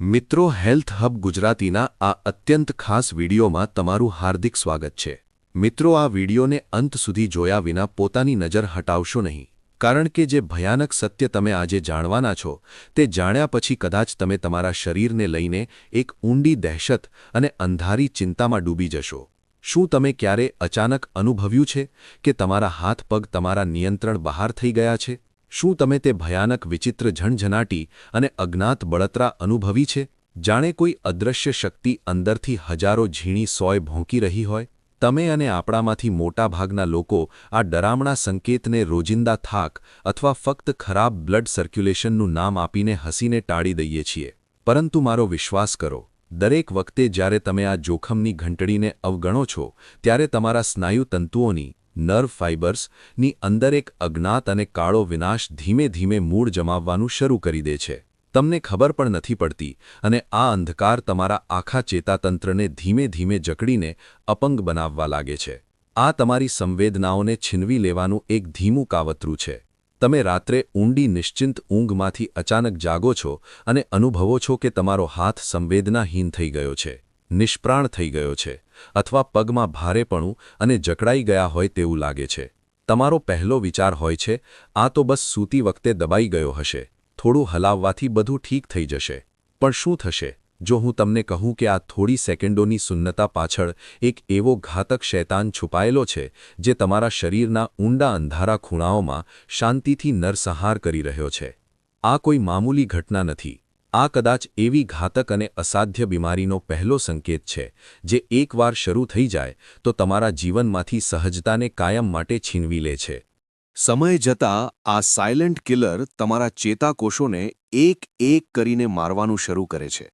મિત્રો health hub ગુજરાતીના આ અત્યંત ખાસ વિડીયોમાં તમારું હાર્દિક સ્વાગત છે. મિત્રો આ વિડીયોને અંત સુધી જોયા વિના પોતાની નજર હટાવશો નહીં, કારણ કે જે ભયાનક સત્ય તમે આજે જાણવાના છો, તે જાણ્યા પછી કદાચ તમે તમારા શરીરને લઈને એક ઊંડી દહેશત અને અંધારી ચિંતામાં ડૂબી જશો. શું તમે ક્યારે અચાનક અનુભવ્યું છે કે તમારા હાથ પગ તમારા નિયંત્રણ બહાર થઈ ગયા છે? શું તમે તે ભયાનક વિચિત્ર ઝણઝનાટી અને અજ્ઞાત બળતરા અનુભવી છે? જાણે કોઈ અદૃશ્ય શક્તિ અંદરથી હજારો ઝીણી સોય ભોંકી રહી હોય. તમે અને આપણામાંથી મોટાભાગના લોકો આ ડરામણા સંકેતને રોજિંદા થાક અથવા ફક્ત ખરાબ બ્લડ સર્ક્યુલેશનનું નામ આપીને હસીને ટાળી દઈએ છીએ. પરંતુ મારો વિશ્વાસ કરો, દરેક વખતે જ્યારે તમે આ જોખમની ઘંટડીને અવગણો છો, ત્યારે તમારા સ્નાયુ તંતુઓની નર્વ ફાઇબર્સની અંદર એક અજ્ઞાત અને કાળો વિનાશ ધીમે ધીમે મૂળ જમાવવાનું શરૂ કરી દે છે. તમને ખબર પણ નથી પડતી અને આ અંધકાર તમારા આખા ચેતાતંત્રને ધીમે ધીમે જકડીને અપંગ બનાવવા લાગે છે. આ તમારી સંવેદનાઓને છીનવી લેવાનું એક ધીમું કાવતરું છે. તમે રાત્રે ઊંડી નિશ્ચિંત ઊંઘમાંથી અચાનક જાગો છો અને અનુભવો છો કે તમારો હાથ સંવેદનાહીન થઈ ગયો છે. નિષ્પ્રાણ થઈ ગયો છે અથવા પગમાં ભારેપણું અને જકડાઈ ગયા હોય તેવું લાગે છે. તમારો પહેલો વિચાર હોય છે, આ તો બસ સૂતી વખતે દબાઈ ગયો હશે. થોડું હલાવવાથી બધું ઠીક થઈ જશે. પણ શું થશે? જો હું તમને કહું કે આ થોડી સેકન્ડોની સુન્નતા પાછળ એક એવો ઘાતક શૈતાન છુપાયેલો છે, જે તમારા શરીરના ઊંડા અંધારા ખૂણાઓમાં શાંતિથી નરસંહાર કરી રહ્યો છે. આ કોઈ મામૂલી ઘટના નથી. આ કદાચ એવી ઘાતક અને અસાધ્ય બીમારીનો પહેલો સંકેત છે, જે એકવાર શરૂ થઈ જાય, તો તમારા જીવનમાંથી સહજતાને કાયમ માટે છીનવી લે છે. સમય જતાં આ સાયલન્ટ કિલર તમારા ચેતાકોષોને એક એક કરીને મારવાનું શરૂ કરે છે.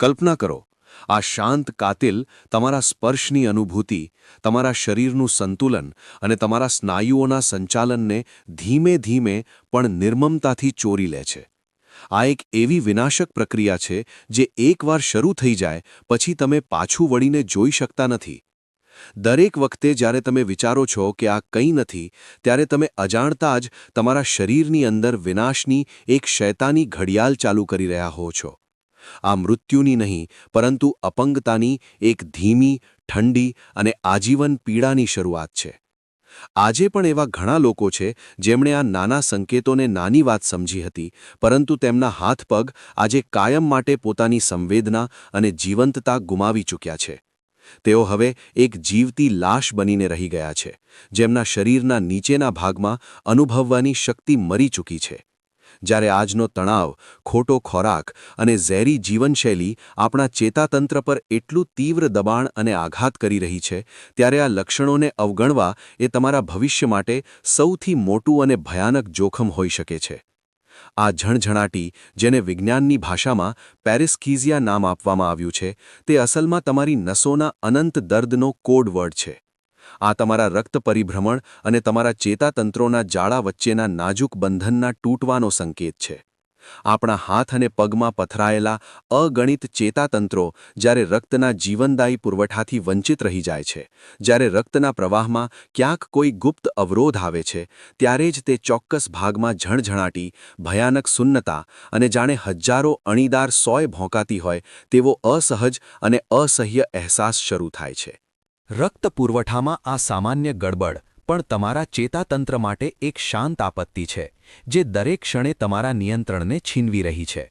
કલ્પના કરો, આ શાંત કાતિલ તમારા સ્પર્શની અનુભૂતિ, તમારા શરીરનું સંતુલન અને તમારા સ્નાયુઓના સંચાલનને ધીમે ધીમે પણ નિર્મમતાથી ચોરી લે છે. આ એક એવી વિનાશક પ્રક્રિયા છે જે એકવાર શરૂ થઈ જાય, પછી તમે પાછું વળીને જોઈ શકતા નથી. દરેક વખતે જ્યારે તમે વિચારો છો કે આ કંઈ નથી, ત્યારે તમે અજાણતા જ તમારા શરીરની અંદર વિનાશની એક શૈતાની ઘડિયાળ ચાલુ કરી રહ્યા હો છો. આ મૃત્યુની નહીં, પરંતુ અપંગતાની એક ધીમી, ઠંડી અને આજીવન પીડાની શરૂઆત છે. આજે પણ એવા ઘણા લોકો છે, જેમણે આ નાના સંકેતોને નાની વાત સમજી હતી, પરંતુ તેમના હાથ પગ આજે કાયમ માટે પોતાની સંવેદના અને જીવંતતા ગુમાવી ચૂક્યા છે. તેઓ હવે એક જીવતી લાશ બનીને રહી ગયા છે, જેમના શરીરના નીચેના ભાગમાં અનુભવવાની શક્તિ મરી ચૂકી છે. જ્યારે આજનો તણાવ, ખોટો ખોરાક અને ઝેરી જીવનશૈલી આપણા ચેતાતંત્ર પર એટલું તીવ્ર દબાણ અને આઘાત કરી રહી છે, ત્યારે આ લક્ષણોને અવગણવા એ તમારા ભવિષ્ય માટે સૌથી મોટું અને ભયાનક જોખમ હોઈ શકે છે. આ ઝણઝણાટી, જેને વિજ્ઞાનની ભાષામાં પેરિસ્કીઝિયા નામ આપવામાં આવ્યું છે, તે અસલમાં તમારી નસોના અનંત દર્દનો કોડ વર્ડ છે. આ તમારા રક્ત પરિભ્રમણ અને તમારા ચેતાતંત્રોના જાળા વચ્ચેના નાજુક બંધનના તૂટવાનો સંકેત છે. આપણા હાથ અને પગમાં પથરાયેલા અગણિત ચેતાતંત્રો જ્યારે રક્તના જીવનદાયી પુરવઠાથી વંચિત રહી જાય છે, જ્યારે રક્તના પ્રવાહમાં ક્યાંક કોઈ ગુપ્ત અવરોધ આવે છે, ત્યારે જ તે ચોક્કસ ભાગમાં ઝણઝણાટી, ભયાનક સુન્નતા અને જાણે હજારો અણીદાર સોય ભોંકાતી હોય તેવો અસહજ અને અસહ્ય અહેસાસ શરૂ થાય છે. રક્ત પુરવઠામાં આ સામાન્ય ગડબડ, પણ તમારા ચેતાતંત્ર માટે એક શાંત આપત્તિ છે, જે દરેક ક્ષણે તમારા નિયંત્રણને છીનવી રહી છે.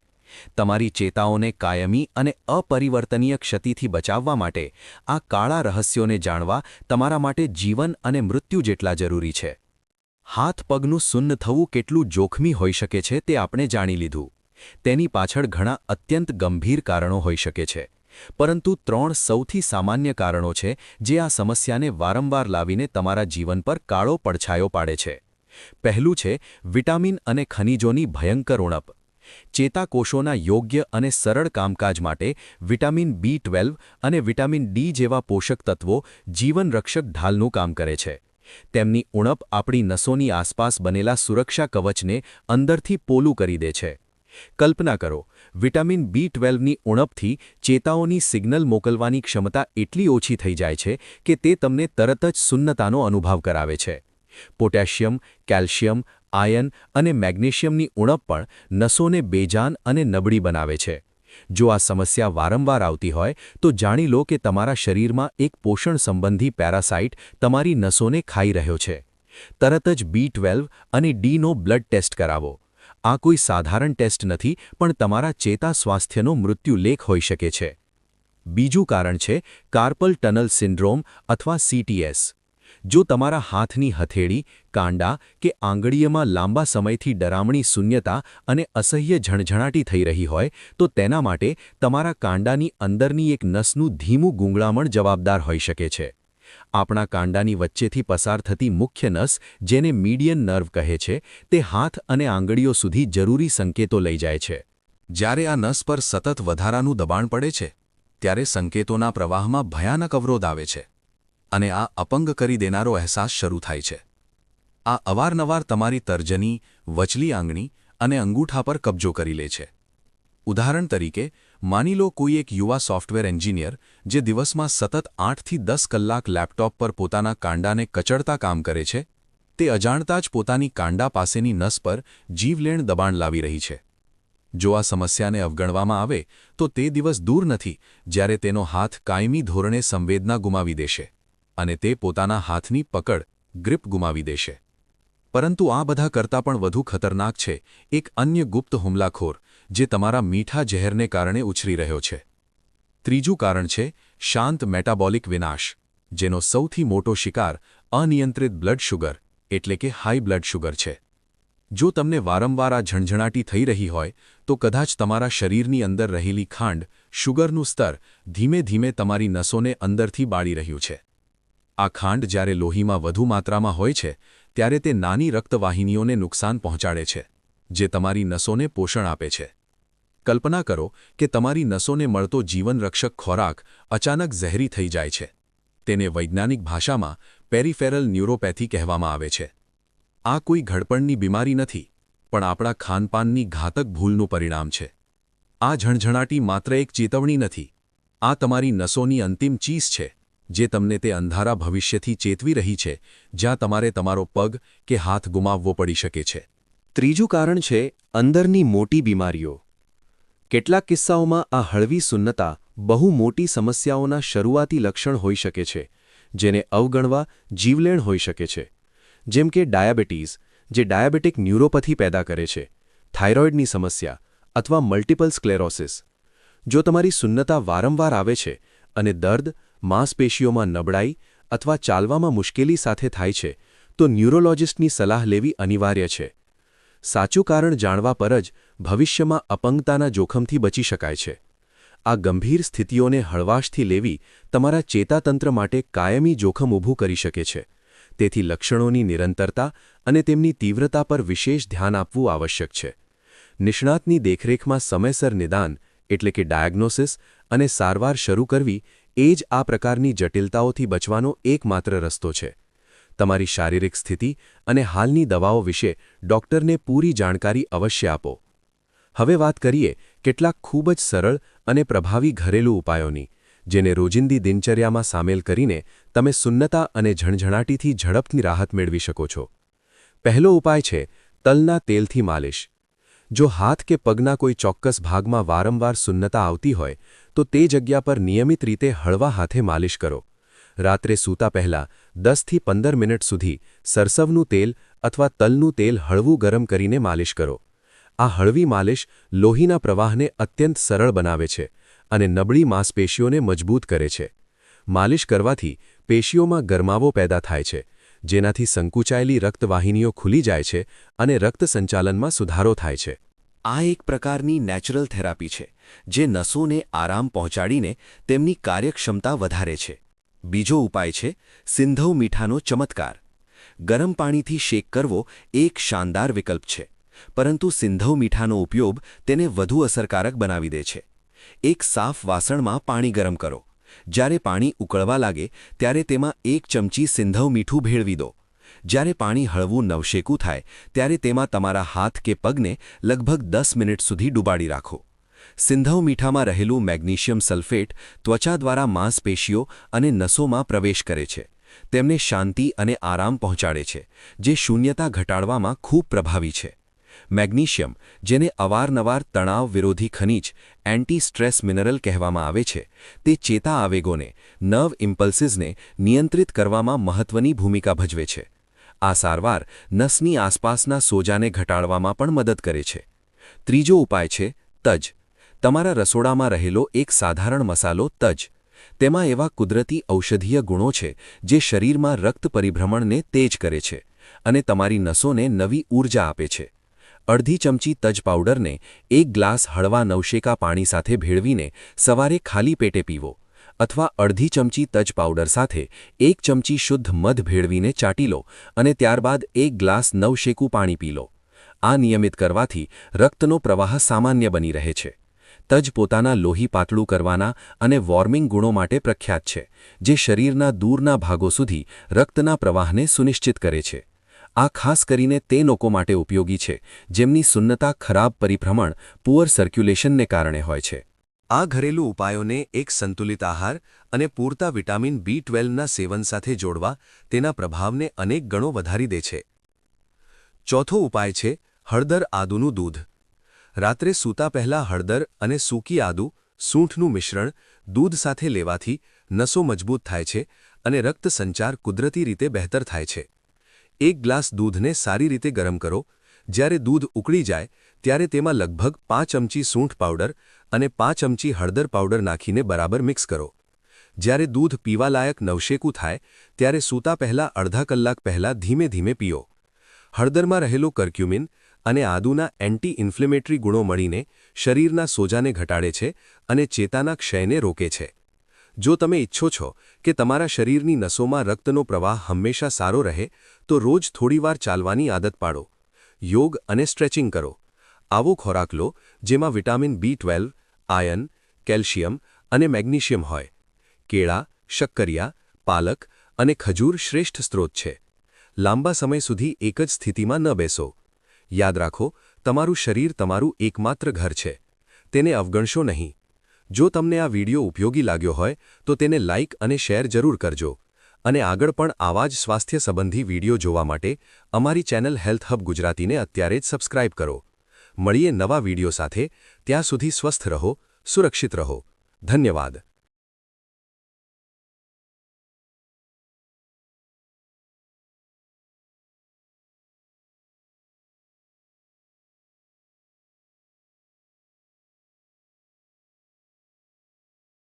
તમારી ચેતાઓને કાયમી અને અપરિવર્તનીય ક્ષતિથી બચાવવા માટે આ કાળા રહસ્યોને જાણવા તમારા માટે જીવન અને મૃત્યુ જેટલા જરૂરી છે. હાથ પગનું સુન્ન થવું કેટલું જોખમી હોઈ શકે છે તે આપણે જાણી લીધું. તેની પાછળ ઘણા અત્યંત ગંભીર કારણો હોઈ શકે છે. પરંતુ ત્રણ સૌથી સામાન્ય કારણો છે જે આ સમસ્યાને વારંવાર લાવીને તમારા જીવન પર કાળો પડછાયો પાડે છે. પહેલું છે, વિટામિન અને ખનિજોની ભયંકર ઉણપ. ચેતાકોષોના યોગ્ય અને સરળ કામકાજ માટે વિટામિન બી ટ્વેલ્વ અને વિટામિન ડી જેવા પોષક તત્વો જીવનરક્ષક ઢાલનું કામ કરે છે. તેમની ઉણપ આપણી નસોની આસપાસ બનેલા સુરક્ષા કવચને અંદરથી પોલું કરી દે છે. કલ્પના કરો વિટામિન બી ટ્વેલ્વની ઉણપથી ચેતાઓની સિગ્નલ મોકલવાની ક્ષમતા એટલી ઓછી થઈ જાય છે કે તે તમને તરત જ સુન્નતાનો અનુભવ કરાવે છે. પોટેશિયમ, કેલ્શિયમ, આયન અને મેગ્નેશિયમની ઉણપ પણ નસોને બેજાન અને નબળી બનાવે છે. જો આ સમસ્યા વારંવાર આવતી હોય, તો જાણી લો કે તમારા શરીરમાં એક પોષણ સંબંધી પેરાસાઇટ તમારી નસોને ખાઈ રહ્યો છે. તરત જ બી ટ્વેલ્વ અને ડીનો બ્લડ ટેસ્ટ કરાવો. આ કોઈ સાધારણ ટેસ્ટ નથી, પણ તમારા ચેતા સ્વાસ્થ્યનો મૃત્યુલેખ હોઈ શકે છે. બીજું કારણ છે, કાર્પલ ટનલ સિન્ડ્રોમ અથવા સીટીએસ જો તમારા હાથની હથેળી, કાંડા કે આંગળીએમાં લાંબા સમયથી ડરામણી શૂન્યતા અને અસહ્ય ઝણઝણાટી થઈ રહી હોય, તો તેના માટે તમારા કાંડાની અંદરની એક નસનું ધીમું ગુંગળામણ જવાબદાર હોઈ શકે છે. આપણા કાંડાની વચ્ચેથી પસાર થતી મુખ્ય નસ, જેને મીડિયન નર્વ કહે છે, તે હાથ અને આંગળીઓ સુધી જરૂરી સંકેતો લઈ જાય છે. જ્યારે આ નસ પર સતત વધારાનું દબાણ પડે છે, ત્યારે સંકેતોના પ્રવાહમાં ભયાનક અવરોધ આવે છે અને આ અપંગ કરી દેનારો અહેસાસ શરૂ થાય છે. આ અવારનવાર તમારી તર્જની, વચલી આંગણી અને અંગૂઠા પર કબજો કરી લે છે. ઉદાહરણ તરીકે, માની લો કોઈ એક યુવા સોફ્ટવેર એન્જિનિયર જે દિવસમાં સતત આઠથી દસ કલાક લેપટોપ પર પોતાના કાંડાને કચડતા કામ કરે છે, તે અજાણતા જ પોતાની કાંડા પાસેની નસ પર જીવલેણ દબાણ લાવી રહી છે. જો આ સમસ્યાને અવગણવામાં આવે, તો તે દિવસ દૂર નથી, જ્યારે તેનો હાથ કાયમી ધોરણે સંવેદના ગુમાવી દેશે અને તે પોતાના હાથની પકડ ગ્રીપ ગુમાવી દેશે. પરંતુ આ બધા કરતાં પણ વધુ ખતરનાક છે, એક અન્ય ગુપ્ત હુમલાખોર જે તમારા મીઠા ઝેરને કારણે ઉછરી રહ્યો છે. ત્રીજું કારણ છે, શાંત મેટાબોલિક વિનાશ, જેનો સૌથી મોટો શિકાર અનિયંત્રિત બ્લડ શુગર, એટલે કે હાઈ બ્લડ શુગર છે. જો તમને વારંવાર આ ઝણઝણાટી થઈ રહી હોય, તો કદાચ તમારા શરીરની અંદર રહેલી ખાંડ, શુગરનું સ્તર ધીમે ધીમે તમારી નસોને અંદરથી બાળી રહ્યું છે. આ ખાંડ જ્યારે લોહીમાં વધુ માત્રામાં હોય છે, ત્યારે તે નાની રક્તવાહિનીઓને નુકસાન પહોંચાડે છે, જે તમારી નસોને પોષણ આપે છે. કલ્પના કરો કે તમારી નસોને મળતો જીવનરક્ષક ખોરાક અચાનક ઝહેરી થઈ જાય છે. તેને વૈજ્ઞાનિક ભાષામાં પેરિફેરલ ન્યુરોપેથી કહેવામાં આવે છે. આ કોઈ ઘડપણની બીમારી નથી, પણ આપણા ખાનપાનની ઘાતક ભૂલનું પરિણામ છે. આ ઝણઝણાટી માત્ર એક ચેતવણી નથી. આ તમારી નસોની અંતિમ ચીસ છે, જે તમને તે અંધારા ભવિષ્યથી ચેતવી રહી છે, જ્યાં તમારે તમારો પગ કે હાથ ગુમાવવો પડી શકે છે. ત્રીજું કારણ છે, અંદરની મોટી બીમારીઓ. કેટલાક કિસ્સાઓમાં આ હળવી સુન્નતા બહુ મોટી સમસ્યાઓના શરૂઆતી લક્ષણ હોઈ શકે છે, જેને અવગણવા જીવલેણ હોઈ શકે છે. જેમ કે ડાયાબિટીઝ જે ડાયાબિટિક ન્યુરોપથી પેદા કરે છે, થાઇરોઇડની સમસ્યા અથવા મલ્ટિપલ સ્ક્લેરોસિસ. જો તમારી સુન્નતા વારંવાર આવે છે અને દર્દ, માંસપેશીઓમાં નબળાઈ અથવા ચાલવામાં મુશ્કેલી સાથે થાય છે, તો ન્યુરોલોજિસ્ટની સલાહ લેવી અનિવાર્ય છે. સાચું કારણ જાણવા પર જ ભવિષ્યમાં અપંગતાના જોખમથી બચી શકાય છે. આ ગંભીર સ્થિતિઓને હળવાશથી લેવી તમારા ચેતાતંત્ર માટે કાયમી જોખમ ઊભું કરી શકે છે. તેથી લક્ષણોની નિરંતરતા અને તેમની તીવ્રતા પર વિશેષ ધ્યાન આપવું આવશ્યક છે. નિષ્ણાતની દેખરેખમાં સમયસર નિદાન, એટલે કે ડાયગ્નોસિસ, અને સારવાર શરૂ કરવી, એ જ આ પ્રકારની જટિલતાઓથી બચવાનો એકમાત્ર રસ્તો છે. તમારી શારીરિક સ્થિતિ અને હાલની દવાઓ વિશે ડોક્ટરને પૂરી જાણકારી અવશ્ય આપો. હવે વાત કરીએ કેટલાક ખૂબ જ સરળ અને પ્રભાવી ઘરેલું ઉપાયોની, જેને રોજિંદી દિનચર્યામાં સામેલ કરીને તમે સુન્નતા અને ઝણઝણાટીથી ઝડપની રાહત મેળવી શકો છો. પહેલો ઉપાય છે, તલના તેલથી માલિશ. જો હાથ કે પગના કોઈ ચોક્કસ ભાગમાં વારંવાર સુન્નતા આવતી હોય, તો તે જગ્યા પર નિયમિત રીતે હળવા હાથે માલિશ કરો. રાત્રે સૂતા પહેલાં દસથી પંદર મિનિટ સુધી સરસવનું તેલ અથવા તલનું તેલ હળવું ગરમ કરીને માલિશ કરો. આ હળવી માલિશ લોહીના પ્રવાહને અત્યંત સરળ બનાવે છે અને નબળી માંસપેશીઓને મજબૂત કરે છે. માલિશ કરવાથી પેશીઓમાં ગરમાવો પેદા થાય છે, જેનાથી સંકુચાયેલી રક્તવાહિનીઓ ખુલી જાય છે અને રક્ત સંચાલનમાં સુધારો થાય છે. આ એક પ્રકારની નેચરલ થેરાપી છે, જે નસોને આરામ પહોંચાડીને તેમની કાર્યક્ષમતા વધારે છે. બીજો ઉપાય છે, સિંધવ મીઠાનો ચમત્કાર. ગરમ પાણીથી શેક કરવો એક શાનદાર વિકલ્પ છે, પરંતુ સિંધવ મીઠાનો ઉપયોગ તેને વધુ અસરકારક બનાવી દે છે. એક સાફ વાસણમાં પાણી ગરમ કરો. જ્યારે પાણી ઉકળવા લાગે, ત્યારે તેમાં એક ચમચી સિંધવ મીઠું ભેળવી દો. જ્યારે પાણી હળવું નવશેકું થાય, ત્યારે તેમાં તમારા હાથ કે પગને લગભગ દસ મિનિટ સુધી ડૂબાડી રાખો. સિંધવ મીઠામાં રહેલું મેગ્નેશિયમ સલ્ફેટ ત્વચા દ્વારા માંસપેશીઓ અને નસોમાં પ્રવેશ કરે છે. તેમને શાંતિ અને આરામ પહોંચાડે છે, જે શૂન્યતા ઘટાડવામાં ખૂબ પ્રભાવી છે. મેગ્નેશિયમ, જેને અવારનવાર તણાવ વિરોધી ખનિજ એન્ટી સ્ટ્રેસ મિનરલ કહેવામાં આવે છે, તે ચેતા આવેગોને નર્વ ઇમ્પલ્સીસને નિયંત્રિત કરવામાં મહત્વની ભૂમિકા ભજવે છે. આ સારવાર નસની આસપાસના સોજાને ઘટાડવામાં પણ મદદ કરે છે. ત્રીજો ઉપાય છે તજ. તમારા રસોડામાં રહેલો એક સાધારણ મસાલો, તજ. તેમાં એવા કુદરતી ઔષધીય ગુણો છે, જે શરીરમાં રક્ત પરિભ્રમણને તેજ કરે છે અને તમારી નસોને નવી ઊર્જા આપે છે. અડધી ચમચી તજ પાવડરને એક ગ્લાસ હળવા નવશેકા પાણી સાથે ભેળવીને સવારે ખાલી પેટે પીવો અથવા અડધી ચમચી તજ પાવડર સાથે એક ચમચી શુદ્ધ મધ ભેળવીને ચાટી લો અને ત્યારબાદ એક ગ્લાસ નવશેકું પાણી પી લો. આ નિયમિત કરવાથી રક્તનો પ્રવાહ સામાન્ય બની રહે છે. તજ પોતાના લોહી પાતળું કરવાના અને વોર્મિંગ ગુણો માટે પ્રખ્યાત છે, જે શરીરના દૂરના ભાગો સુધી રક્તના પ્રવાહને સુનિશ્ચિત કરે છે. આ ખાસ કરીને તે લોકો માટે ઉપયોગી છે, જેમની સુન્નતા ખરાબ પરિભ્રમણ, પુઅર સર્ક્યુલેશનને કારણે હોય છે. આ ઘરેલું ઉપાયોને એક સંતુલિત આહાર અને પૂરતા વિટામિન બી ટ્વેલ્વના સેવન સાથે જોડવા તેના પ્રભાવને અનેક ગણો વધારી દે છે. ચોથો ઉપાય છે, હળદર આદુનું દૂધ. રાત્રે સૂતા પહેલાં હળદર અને સૂકી આદુ, સૂંઠનું મિશ્રણ, દૂધ સાથે લેવાથી નસો મજબૂત થાય છે અને રક્ત સંચાર કુદરતી રીતે બહેતર થાય છે. એક ગ્લાસ દૂધને સારી રીતે ગરમ કરો. જ્યારે દૂધ ઉકળી જાય, ત્યારે તેમાં લગભગ પાંચ ચમચી સૂંઠ પાવડર અને પાંચ ચમચી હળદર પાવડર નાખીને બરાબર મિક્સ કરો. જ્યારે દૂધ પીવાલાયક નવશેકું થાય, ત્યારે સૂતા પહેલાં અડધા કલાક પહેલાં ધીમે ધીમે પીઓ. હળદરમાં રહેલો કર્ક્યુમિન અને આદુના એન્ટી ઇન્ફ્લેમેટરી ગુણો મળીને શરીરના સોજાને ઘટાડે છે અને ચેતાના ક્ષયને રોકે છે. જો તમે ઈચ્છો છો કે તમારા શરીરની નસોમાં રક્તનો પ્રવાહ હંમેશા સારો રહે, તો રોજ થોડીવાર ચાલવાની આદત પાડો. યોગ અને સ્ટ્રેચિંગ કરો. આવો ખોરાક લો જેમાં vitamin B twelve, iron, calcium અને મેગ્નેશિયમ હોય. કેળા, શક્કરિયા, પાલક અને ખજૂર શ્રેષ્ઠ સ્ત્રોત છે. લાંબા સમય સુધી એક જ સ્થિતિમાં ન બેસો. યાદ રાખો, તમારું શરીર તમારું એકમાત્ર ઘર છે. તેને અવગણશો નહીં. જો તમને આ વિડિયો ઉપયોગી લાગ્યો હોય, તો તેને લાઇક અને શેર જરૂર કરજો. અને આગળ પણ આવા જ સ્વાસ્થ્ય સંબંધી વીડિયો જોવા માટે અમારી ચેનલ હેલ્થ હબ ગુજરાતીને અત્યારે જ સબસ્ક્રાઇબ કરો. મળીએ નવા વીડિયો સાથે. ત્યાં સુધી સ્વસ્થ રહો, સુરક્ષિત રહો. ધન્યવાદ.